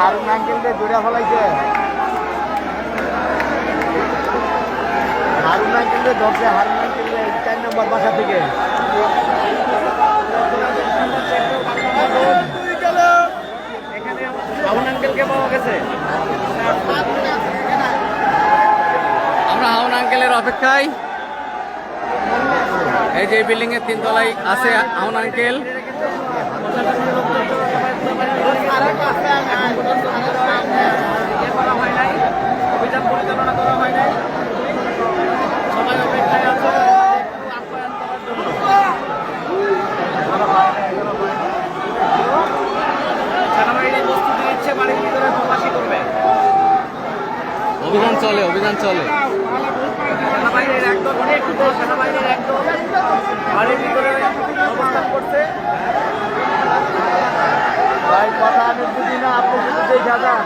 হারুন আঙ্কেলকে দৌড়া ফেলাইছে। হারুন আঙ্কেলকে ধরছে হারুন আঙ্কেলকে চার নম্বর বাসা থেকে। হাউন আঙ্কেলকে পাওয়া গেছে। আমরা হাউন আঙ্কেলের অপেক্ষায়। এই যে বিল্ডিং এর তিনতলায় আছে হাউন আঙ্কেল অভিযান চলে অভিযান চলে। সেনাবাহিনীর একদম অনেক সেনাবাহিনীর একদম ভিতরে করছে। ভাই, কথা আমি বুঝি না, আপনি শুধু দেখা যান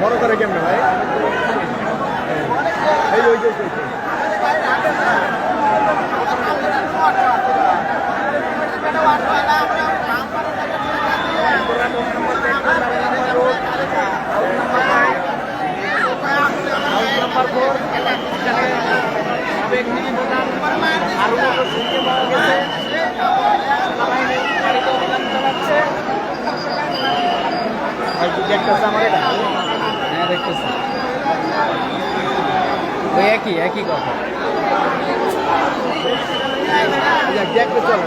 বড় করে কেমন ভাই? এই ওই যে ওই যে। নাম্বার ফোর সাবেক প্রধান আরও শুনতে পাওয়া গেছে সেনাবাহিনী গাড়িতে অভিযান চালাচ্ছে ভাই কি দেখতেছে আমার এটা হ্যাঁ দেখতেছি ওই একই একই কথা দেখতে চলে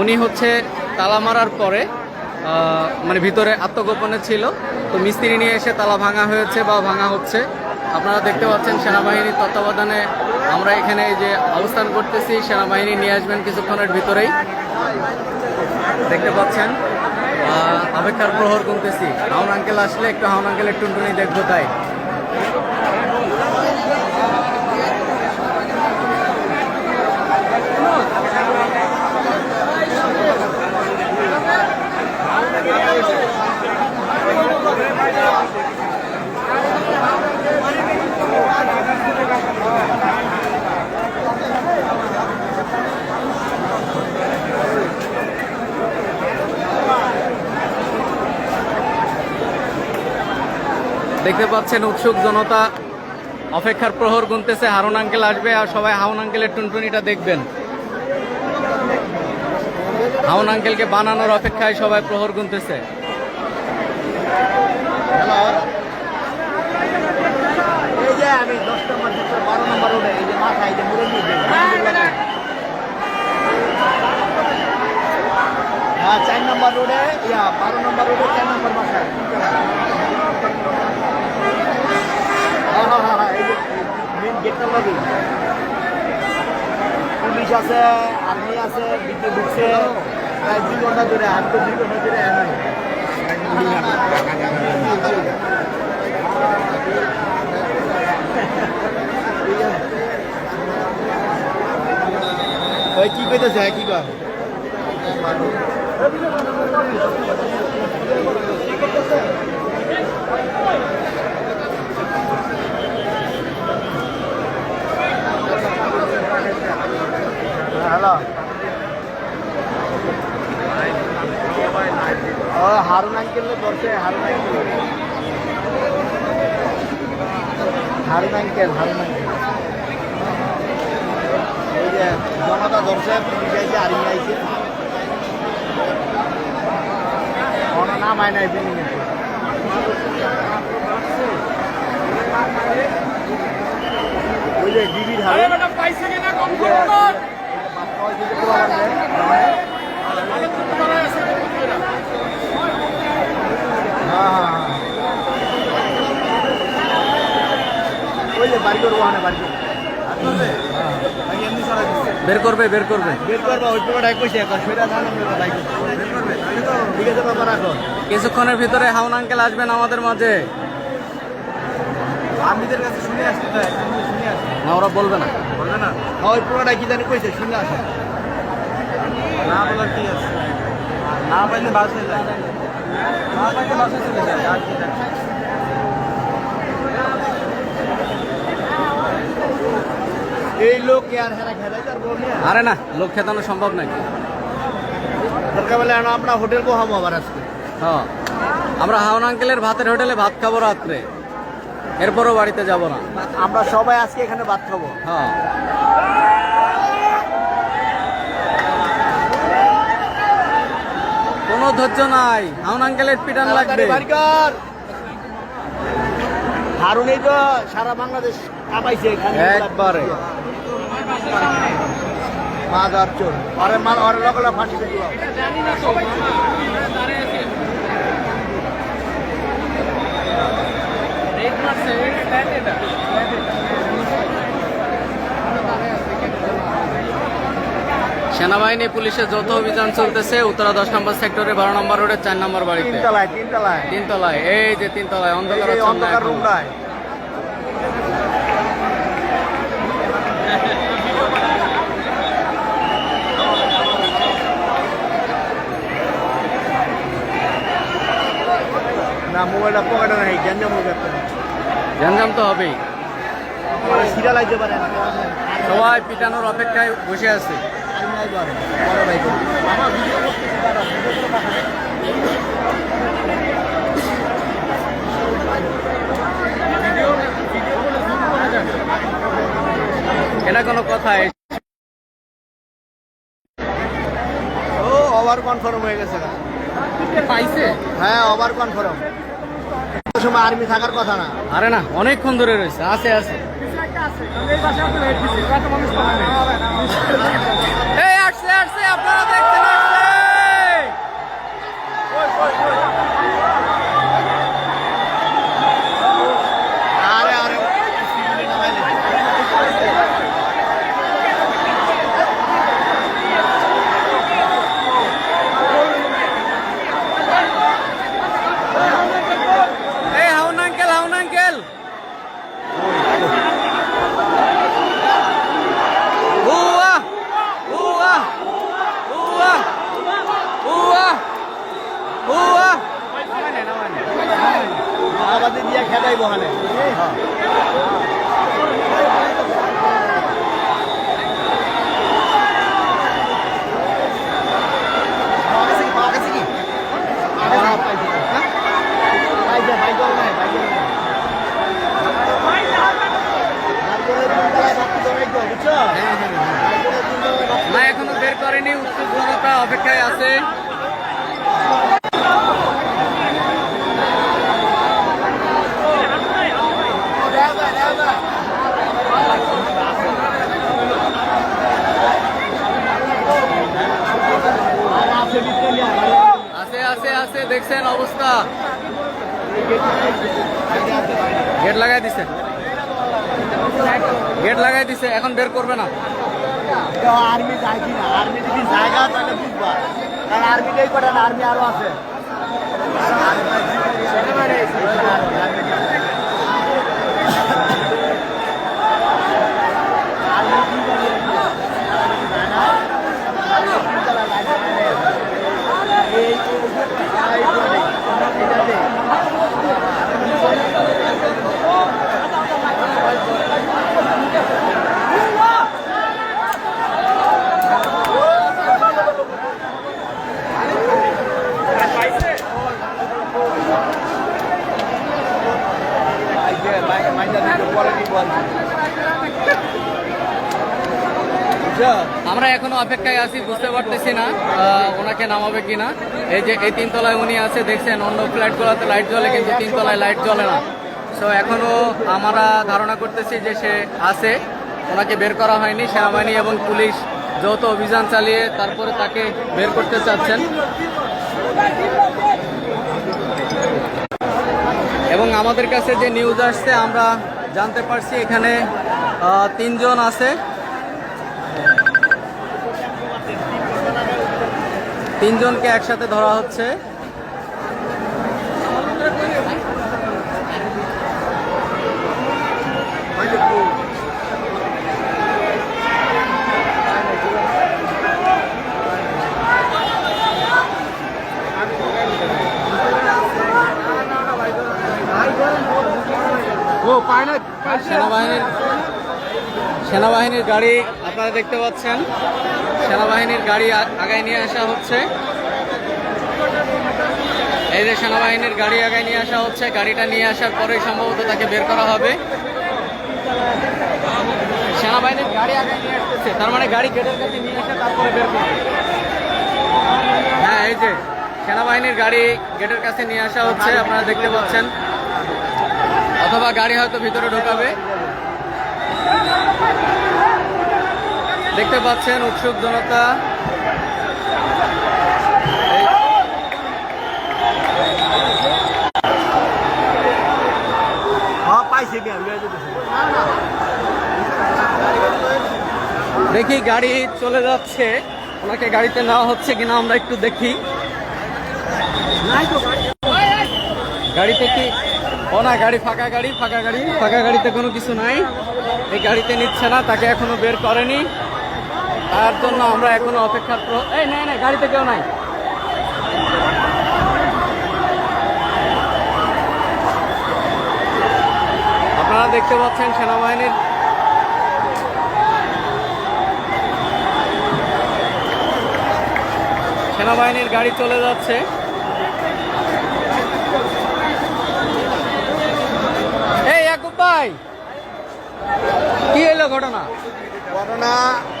উনি হচ্ছে তালা মারার পরে মানে ভিতরে আত্মগোপনে ছিল। তো মিস্ত্রি নিয়ে এসে তালা ভাঙা হয়েছে বা ভাঙা হচ্ছে। আপনারা দেখতে পাচ্ছেন সেনাবাহিনীর তত্ত্বাবধানে আমরা এখানে যে অবস্থান করতেছি, সেনাবাহিনী নিয়ে আসবেন কিছুক্ষণের ভিতরেই। দেখতে পাচ্ছেন অপেক্ষার প্রহর গুনতেছি। হাউন আঙ্কেল আসলে একটু হাউন আঙ্কেলের টুনটুনি দেখব তাই। দেখতে পাচ্ছেন উৎসুক জনতা। অপেক্ষার প্রহর গুনতেছে, হারুন আঙ্কেল আসবে আর সবাই হাউন আঙ্কেলের টুনটুনিটা দেখবেন। হাউন আঙ্কেলকে বানানোর অপেক্ষায় সবাই প্রহর গুনতেছে। দশ নম্বর বারো এই যে যে চার নম্বর রোডে ইয়া বারো নম্বর রোডে চার নম্বর বাসায় হ্যাঁ হ্যাঁ হ্যাঁ এই যে গেটটা লাগি পুলিশ আছে আর্মি আছে বিকে ঢুকছে। প্রায় দুই ঘণ্টা ধরে, আট তো দুই ঘণ্টা ধরে কি কে যায় হ্যাঁ, কি করতেছে হ্যালো ও, হারুন আঙ্কেল ধরছে, Harun uncle Harun uncle Harun uncle যে জনতা ধরছে, পুলিশ আইছে, আর্মি কোনো নাম আয় নাই বিল্ডিং ওই যে করব ওখানে বাড়ি করব বের করবে বের করবে। বের করবে ওই পুরো ডাক কইছে এখন সেটা জানো আমরা ডাক বের করবে ঠিক আছে বাবা রাখো। কিছুক্ষণের ভিতরে হাউন আঙ্কেল আসবেন আমাদের মাঝে। আমিদের কাছে শুনে আসতে তো শুনে আসতে না ওরা বলবে না। বলবে না? ওই পুরোটা কি জানি কইছে শুনে আসে। না বলার কি আছে? না পাইলে বাসে যায়। না পাইলে বাসে চলে যায় আর কি জানি। এই লোক কে আর হেরা খেলাই তার আরে না লোক খেতানো সম্ভব নাকি দরকার বলে আমরা হোটেল বহাবো আবার আজকে। হ্যাঁ আমরা হাউন আঙ্কেলের ভাতের হোটেলে ভাত খাব রাত্রে। এরপরও বাড়িতে যাব না। আমরা সবাই আজকে এখানে ভাত খাব। হ্যাঁ। কোনো ধৈর্য নাই। হাউন আঙ্কেলের পিটান লাগবে। হারুনেই তো সারা বাংলাদেশ কাঁপাইছে এখানে। একবারে। মাদার চোর আরে মাল আরে লগলা ফাঁসি দিল সেনাবাহিনী পুলিশের যৌথ অভিযান চলতেছে। উত্তরা দশ নম্বর সেক্টরে বারো নম্বর রোডের চার নম্বর বাড়িতে। তিনতলায় এই যে তিনতলায় অন্ধকার না মোবাইলটা পকেটে নাই গেঞ্জা মোবাইল গ্যাঞ্জাম তো হবেই। সবাই পিটানোর অপেক্ষায় বসে আছে। এটা কোনো কথা ও ওভার কনফার্ম হয়ে গেছে। পাইছে? হ্যাঁ ওভার কনফার্ম সময় আর্মি থাকার কথা না। আরে না অনেকক্ষণ ধরে রয়েছে আছে আছে এই আসছে আসছে আপনারা দেখছেন আসছে আরে আরে সিভিলে নামাইলে। এই হাউন আঙ্কেল হাউন আঙ্কেল উয়া উয়া উয়া উয়া উয়া আবাদে দিয়া খেদাই বহানে না এখনও বের করেনি উত্তর জনতা অপেক্ষায় আছে আছে আছে আছে দেখছেন অবস্থা। গেট লাগাই দিছে। গেট লাগাই দিছে, এখন বের করবে না। আর্মি যায় না আর্মি যদি জায়গা তাহলে বুঝবা কারণ আর্মিটাই করে আর্মি আরও আছে আমরা এখনও অপেক্ষায় আছি, বুঝতে পারতেছি না ওনাকে নামাবে কিনা। এই যে, এই তিনতলায় উনি আছে, দেখছেন, অন্য ফ্ল্যাটগুলোতে লাইট জ্বলে, কিন্তু তিনতলায় লাইট জ্বলে না। তো এখনও আমরা ধারণা করতেছি যে সে আছে, ওনাকে বের করা হয়নি, সেনাবাহিনী এবং পুলিশ যৌথ অভিযান চালিয়ে তারপরে তাকে বের করতে চাচ্ছেন। এবং আমাদের কাছে যে নিউজ আসছে, আমরা জানতে পারছি এখানে তিনজন আছে। তিনজনকে একসাথে ধরা হচ্ছে। সেনাবাহিনীর সেনাবাহিনীর গাড়ি আপনারা দেখতে পাচ্ছেন। সেনাবাহিনীর গাড়ি আগায় নিয়ে আসা হচ্ছে। এই যে সেনাবাহিনীর গাড়ি আগায় নিয়ে আসা হচ্ছে, গাড়িটা নিয়ে আসার পরে সম্ভবত তাকে বের করা হবে। সেনাবাহিনীর গাড়ি আগায় নিয়ে আসতেছে, তার মানে গাড়ি গেটের কাছে নিয়ে আসে তারপরে বের করবে। হ্যাঁ এই যে সেনাবাহিনীর গাড়ি গেটের কাছে নিয়ে আসা হচ্ছে, আপনারা দেখতে পাচ্ছেন। অথবা গাড়ি হয়তো ভিতরে ঢোকাবে। দেখতে পাচ্ছেন উৎসুক জনতা। হ্যাঁ দেখি গাড়ি চলে যাচ্ছে। ওনাকে গাড়িতে নেওয়া হচ্ছে কিনা আমরা একটু দেখি। গাড়িতে কি? ও না গাড়ি ফাঁকা গাড়ি ফাঁকা গাড়ি। ফাঁকা গাড়িতে কোনো কিছু নাই। এই গাড়িতে নিচ্ছে না তাকে এখনও বের করেনি। তার জন্য আমরা এখনও অপেক্ষার এই নাই নাই গাড়িতে কেউ নাই। আপনারা দেখতে পাচ্ছেন সেনাবাহিনীর সেনাবাহিনীর গাড়ি চলে যাচ্ছে। এই, ইয়াকুব ভাই, কি এলো ঘটনা?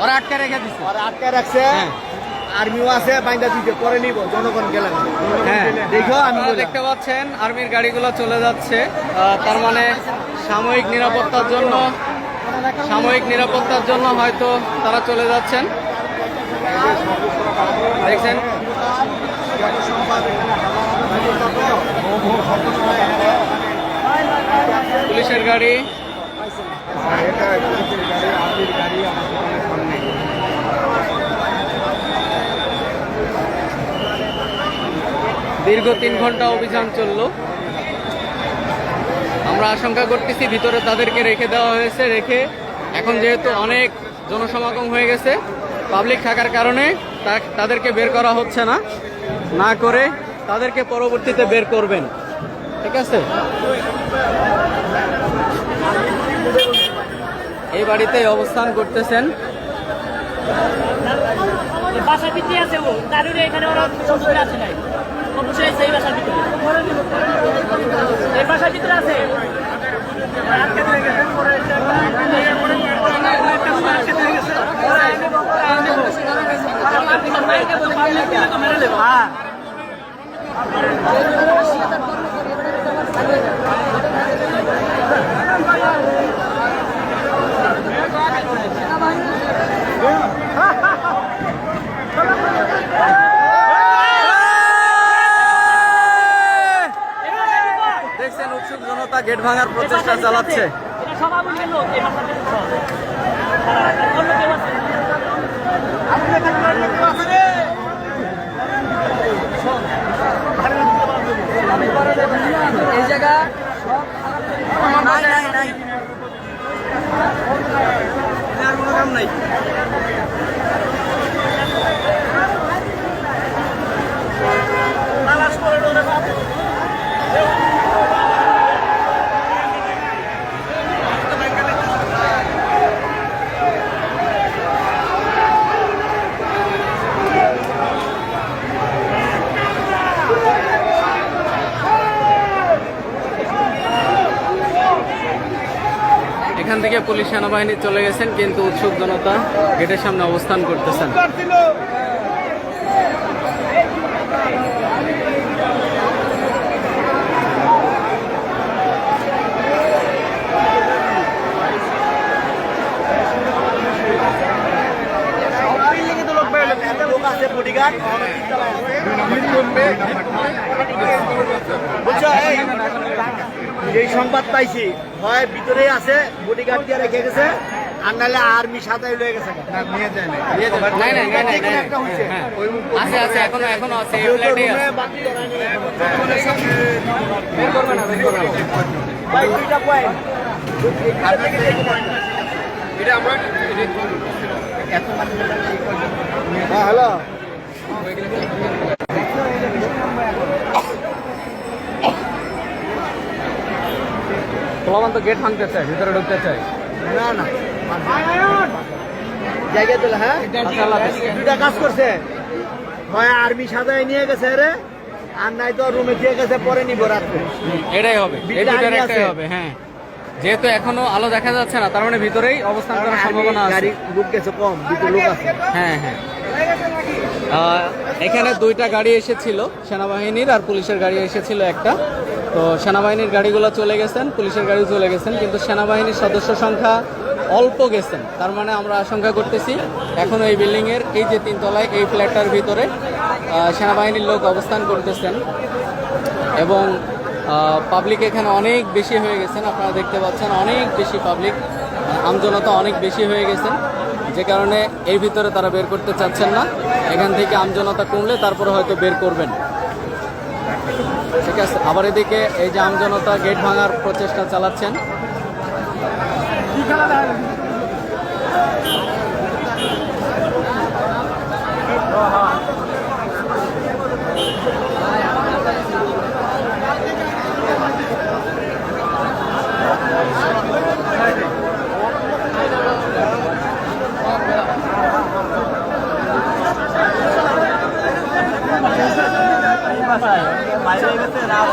ওরা আটকে রেখে দিচ্ছে আর আটকে রাখছে। হ্যাঁ। আর্মিও আছে বাইন্দা দিতে পরে নিব জনগণ গেলেন। হ্যাঁ দেখো আমি দেখতে পাচ্ছেন আর্মির গাড়িগুলো চলে যাচ্ছে। তার মানে সাময়িক নিরাপত্তার জন্য সাময়িক নিরাপত্তার জন্য হয়তো তারা চলে যাচ্ছেন। দেখছেন? পুলিশের গাড়ি। দীর্ঘ তিন ঘণ্টা অভিযান চলল। আমরা আশঙ্কা করতেছি ভিতরে তাদেরকে রেখে দেওয়া হয়েছে, রেখে এখন যেহেতু অনেক জনসমাগম হয়ে গেছে পাবলিক থাকার কারণে তাদেরকে বের করা হচ্ছে না। না করে তাদেরকে পরবর্তীতে বের করবেন। ঠিক আছে? এই বাড়িতে অবস্থান করতেছেন। বাসার ভিতরে আছে ও। দারুরে এখানে ওরা আছে নাই। অবশ্যই সেই বাসার ভিতরে। এই বাসার ভিতরে আছে? হ্যাঁ দেখছেন উৎসুক জনতা গেট ভাঙার প্রচেষ্টা চালাচ্ছে। এই জায়গা নাই নাই নাই আর কোনো কাম নাই এখান থেকে দিকে পুলিশ সেনাবাহিনী চলে গেছেন কিন্তু উৎসুক জনতা গেটের সামনে অবস্থান করতেছেন লোক আছে বডিগার্ড বুঝছ এই এই সংবাদ পাইছি। হয় ভিতরে আছে বডিগার্ড দিয়ে রেখে গেছে আর নাহলে আর্মি সাদাই লয়ে গেছে। নিয়ে যায় না নাই নাই নাই নাই নাই একটা হচ্ছে হ্যাঁ, আছে আছে এখনও এখনও আছে এই ফ্ল্যাটেই আছে বের করবে না বের করবে না ভাই দুইটা পয়েন্ট হ্যাঁ হ্যালো পোলাবান তো গেট ভাঙতে চায় ভিতরে ঢুকতে চায়। না না। জায়গা দিল হ্যাঁ? আচ্ছা, দুটা কাজ করছে। হয় আর্মি সাজায় নিয়ে গেছে রে আর নাই তো রুমে দিয়ে গেছে পরে নিব রাত্রে। এটাই হবে এই দুটার একটাই হবে হ্যাঁ। যেহেতু এখনও আলো দেখা যাচ্ছে না তার মানে ভিতরেই অবস্থান করার সম্ভাবনা আছে। গাড়ি লোক গেছে কম দুটো লোক আছে। হ্যাঁ হ্যাঁ। এখানে দুইটা গাড়ি এসেছিল সেনাবাহিনীর আর পুলিশের গাড়ি এসেছিল একটা। তো সেনাবাহিনীর গাড়িগুলো চলে গেছেন, পুলিশের গাড়ি চলে গেছেন, কিন্তু সেনাবাহিনীর সদস্য সংখ্যা অল্প গেছেন। তার মানে আমরা আশঙ্কা করতেছি, এখনও এই বিল্ডিংয়ের এই যে তিনতলায়, এই ফ্ল্যাটটার ভিতরে সেনাবাহিনীর লোক অবস্থান করতেছেন এবং পাবলিক এখানে অনেক বেশি হয়ে গেছেন। আপনারা দেখতে পাচ্ছেন অনেক বেশি পাবলিক আমজনতা অনেক বেশি হয়ে গেছেন। যে কারণে এই ভিতরে তারা বের করতে চাচ্ছেন না। এখান থেকে আমজনতা কমলে তারপরে হয়তো বের করবেন। ঠিক আছে আবার এদিকে এই যে আমজনতা গেট ভাঙার প্রচেষ্টা চালাচ্ছেন। বাইরে গেছে রাত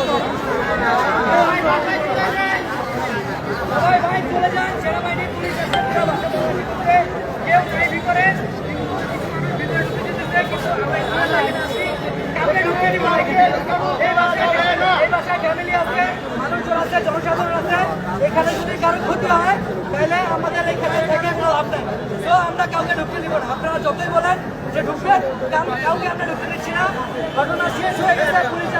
সবাই ভাই চলে যান সেনাবাহিনী পুলিশ এসে পুরো বাসা বন্ধ করে কেউ নাই ভিতরে ভিতরে ঢুকতে দিতেছে, কিন্তু আমরা ইসলাম লাগে না আছি। কাউকে ঢুকতে দিব না এখানে। এই বাসায় এই বাসায় ফ্যামিলি আছে মানুষজন আছে জনসাধারণ আছে এখানে যদি কারও ক্ষতি হয় তাহলে আমাদের এখানে থেকে কোনো লাভ নেই তো আমরা কাউকে ঢুকতে দিব না আপনারা যতই বলেন যে ঢুকবেন কাউ- কাউকে আমরা ঢুকতে দিচ্ছি না ঘটনা শেষ হয়ে গেছে পুলিশ